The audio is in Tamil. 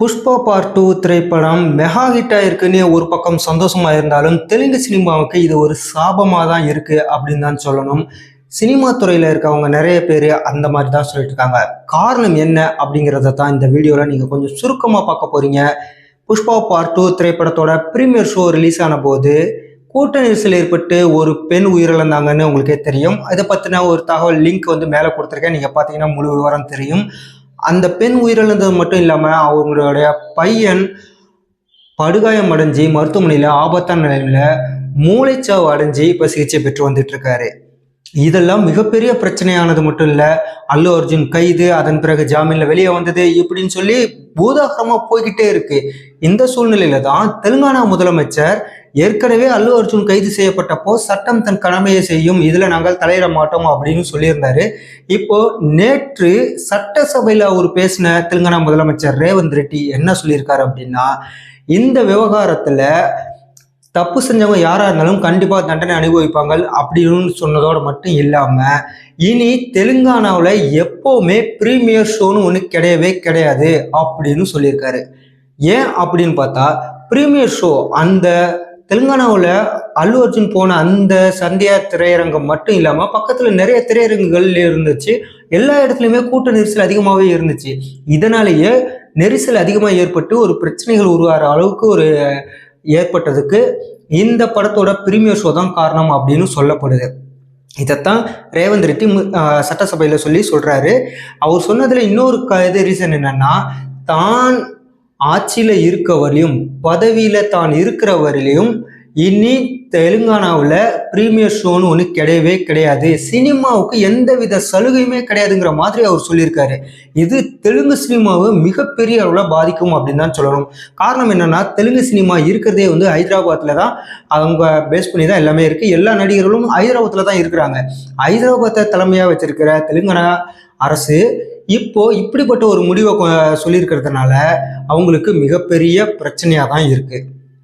புஷ்பா பார்ட் டூ திரைப்படம் மெகா ஹிட்டாக இருக்குன்னு ஒரு பக்கம் சந்தோஷமாக இருந்தாலும் தெலுங்கு சினிமாவுக்கு இது ஒரு சாபமாக தான் இருக்குது அப்படின்னு தான் சொல்லணும். சினிமா துறையில் இருக்கவங்க நிறைய பேர் அந்த மாதிரி தான் சொல்லிட்டு இருக்காங்க. காரணம் என்ன அப்படிங்கிறத தான் இந்த வீடியோவில் நீங்கள் கொஞ்சம் சுருக்கமாக பார்க்க போகிறீங்க புஷ்பா பார்ட் டூ திரைப்படத்தோட ப்ரீமியர் ஷோ ரிலீஸ் ஆன போது கூட்ட நெரிசல் ஏற்பட்டு ஒரு பெண் உயிரிழந்தாங்கன்னு உங்களுக்கே தெரியும். இதை பற்றின ஒரு தகவல் லிங்க் வந்து மேலே கொடுத்துருக்கேன். நீங்கள் பார்த்தீங்கன்னா முழு விவரம் தெரியும். அந்த பெண் உயிரிழந்தது மட்டும் இல்லாமல் அவங்களுடைய பையன் படுகாயம் அடைஞ்சு மருத்துவமனையில் ஆபத்தான நிலையில் மூளைச்சாவு அடைஞ்சு இப்போ சிகிச்சை பெற்று வந்துட்டு இருக்காரு. இதெல்லாம் மிகப்பெரிய பிரச்சனையானது மட்டும் இல்லை. அல்லு அர்ஜுன் கைது அதன் பிறகு ஜாமீனில் வெளியே வந்தது இப்படின்னு சொல்லி பூதாகரமாக போய்கிட்டே இருக்கு. இந்த சூழ்நிலையில தான் தெலுங்கானா முதலமைச்சர் ஏற்கனவே அல்லு அர்ஜுன் கைது செய்யப்பட்டப்போ சட்டம் தன் கடமையை செய்யும் இதுல நாங்கள் தலையிட மாட்டோம் அப்படின்னு சொல்லியிருந்தாரு. இப்போ நேற்று சட்டசபையில் அவர் பேசின தெலுங்கானா முதலமைச்சர் ரேவந்த் ரெட்டி என்ன சொல்லியிருக்காரு அப்படின்னா இந்த விவகாரத்துல தப்பு செஞ்சவங்க யாராக இருந்தாலும் கண்டிப்பாக தண்டனை அனுபவிப்பாங்க அப்படின்னு சொன்னதோடு மட்டும் இல்லாமல் இனி தெலுங்கானாவில் எப்போவுமே ப்ரீமியர் ஷோன்னு ஒன்று கிடையவே கிடையாது அப்படின்னு சொல்லியிருக்காரு. ஏன் அப்படின்னு பார்த்தா ப்ரீமியர் ஷோ அந்த தெலுங்கானாவில் அல்லு அர்ஜுன் போன அந்த சந்தியா திரையரங்கம் மட்டும் இல்லாமல் பக்கத்தில் நிறைய திரையரங்குகள் இருந்துச்சு. எல்லா இடத்துலையுமே கூட்ட நெரிசல் அதிகமாகவே இருந்துச்சு. இதனாலேயே நெரிசல் அதிகமாக ஏற்பட்டு ஒரு பிரச்சனைகள் உருவாகிற அளவுக்கு ஒரு ஏற்பட்டதுக்கு இந்த படத்தோட ப்ரீமியர் ஷோ தான் காரணம் அப்படின்னு சொல்லப்படுது. இதைத்தான் ரேவந்த் ரெட்டி சட்டசபையில் சொல்லி சொல்கிறாரு அவர் சொன்னதில் இன்னொரு க இது ரீசன் என்னன்னா தான் ஆட்சியில் இருக்க வரையும் பதவியில் தான் இருக்கிற வரையிலையும் இனி தெலுங்கானாவில் ப்ரீமியர் ஷோன்னு ஒன்று கிடையவே கிடையாது. சினிமாவுக்கு எந்தவித சலுகையுமே கிடையாதுங்கிற மாதிரி அவர் சொல்லியிருக்காரு. இது தெலுங்கு சினிமாவை மிகப்பெரிய அளவில் பாதிக்கும் அப்படின்னு தான் சொல்லணும். காரணம் என்னென்னா தெலுங்கு சினிமா இருக்கிறதே வந்து ஹைதராபாத்தில் தான் அவங்க பேஸ் பண்ணி தான் எல்லாமே இருக்குது எல்லா நடிகர்களும் ஹைதராபாத்தில் தான் இருக்கிறாங்க. ஹைதராபாத்தை தலைமையாக வச்சிருக்கிற தெலுங்கானா அரசு இப்போ இப்படிப்பட்ட ஒரு முடிவை கொ- சொல்லியிருக்கிறதுனால அவங்களுக்கு மிகப்பெரிய பிரச்சனையாக தான் இருக்குது